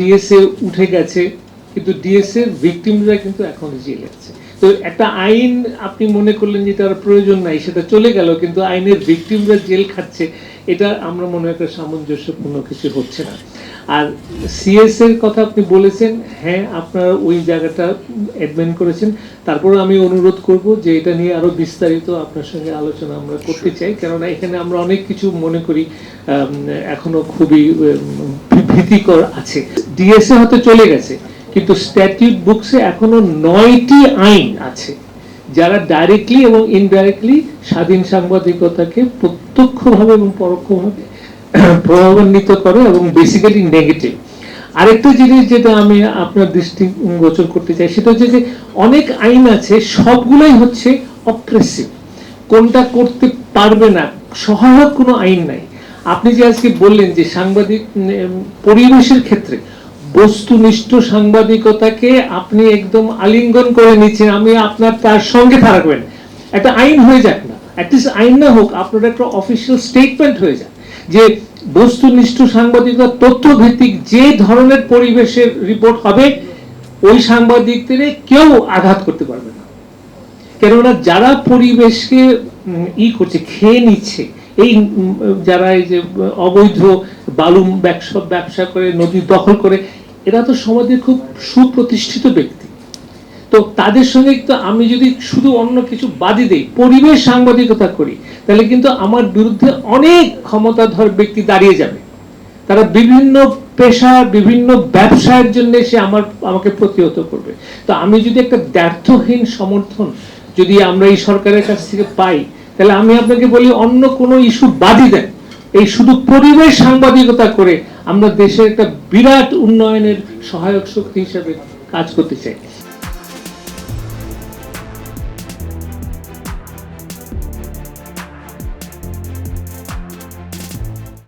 DSA উঠে গেছে, কিন্তু ডিএসএ ভিকটিমরা কিন্তু এখন জেলে আছে। তো একটা আইন আপনি মনে করলেন যে তার প্রয়োজন নাই, সেটা চলে গেল, কিন্তু আইনের ভিকটিমরা জেল খাচ্ছে, এটা আমরা মনে একটা সামঞ্জস্যপূর্ণ কিছু হচ্ছে না। আর সিএস এর কথা আপনি বলেছেন হ্যাঁ আপনারা ওই জায়গাটা অ্যাডমেন্ট করেছেন। তারপর আমি অনুরোধ করব যে এটা নিয়ে আরও বিস্তারিত আপনার সঙ্গে আলোচনা আমরা করতে চাই, কেননা এখানে আমরা অনেক কিছু মনে করি এখনও খুবই ভীতিকর আছে। ডিএসএ হয়তো চলে গেছে, কিন্তু স্ট্যাটিউট বুকসে এখনও নয়টি আইন আছে, যারা ডাইরেক্টলি এবং ইনডাইরেক্টলি স্বাধীন সাংবাদিকতাকে প্রত্যক্ষভাবে এবং পরোক্ষভাবে প্রভাবান্বিত করে এবং বেসিক্যালি নেগেটিভ আরেকটা জিনিস যেটা আমি আপনার দৃষ্টি গোচর করতে চাই, সেটা হচ্ছে যে অনেক আইন আছে, সবগুলোই হচ্ছে অপ্রেসিভ কোনটা করতে পারবে না, সহায়ক কোনো আইন নাই। আপনি যে আজকে বললেন যে সাংবাদিক পরিবেশের ক্ষেত্রে বস্তুনিষ্ঠ সাংবাদিকতাকে আপনি একদম আলিঙ্গন করে নিচ্ছেন। আমি আপনার তার সঙ্গে থাকবেন। একটা আইন হয়ে যাক না। অ্যাটলিস্ট আইন না হোক, আপনার একটা অফিসিয়াল স্টেটমেন্ট হয়ে যাক যে বস্তুনিষ্ঠ সাংবাদিকতা তথ্য ভিত্তিক যে ধরনের পরিবেশের রিপোর্ট হবে, ওই সাংবাদিকদের কেউ আঘাত করতে পারবে না। কেননা যারা পরিবেশকে ই করছে, খেয়ে নিচ্ছে, এই যারা এই যে, অবৈধ বালুম ব্যবসা ব্যবসা করে, নদী দখল করে এরা তো সমাজের খুব সুপ্রতিষ্ঠিত ব্যক্তি। তো তাদের সঙ্গে তো আমি যদি শুধু অন্য কিছু বাদই দেই, পরিবেশ সাংবাদিকতা করি, তাহলে কিন্তু আমার বিরুদ্ধে অনেক ক্ষমতাধর ব্যক্তি দাঁড়িয়ে যাবে। তারা বিভিন্ন পেশা, বিভিন্ন ব্যবসায়ের জন্য সে আমার, আমাকে প্রতিহত করবে। তো আমি যদি একটা ব্যর্থহীন সমর্থন যদি আমরা এই সরকারের কাছ থেকে পাই, তাহলে আমি আপনাকে বলি, অন্য কোনো ইস্যু বাদই দেন। এই শুধু পরিবেশ সাংবাদিকতা করে আমরা দেশের একটা বিরাট উন্নয়নের সহায়ক শক্তি হিসাবে কাজ করতে চাই।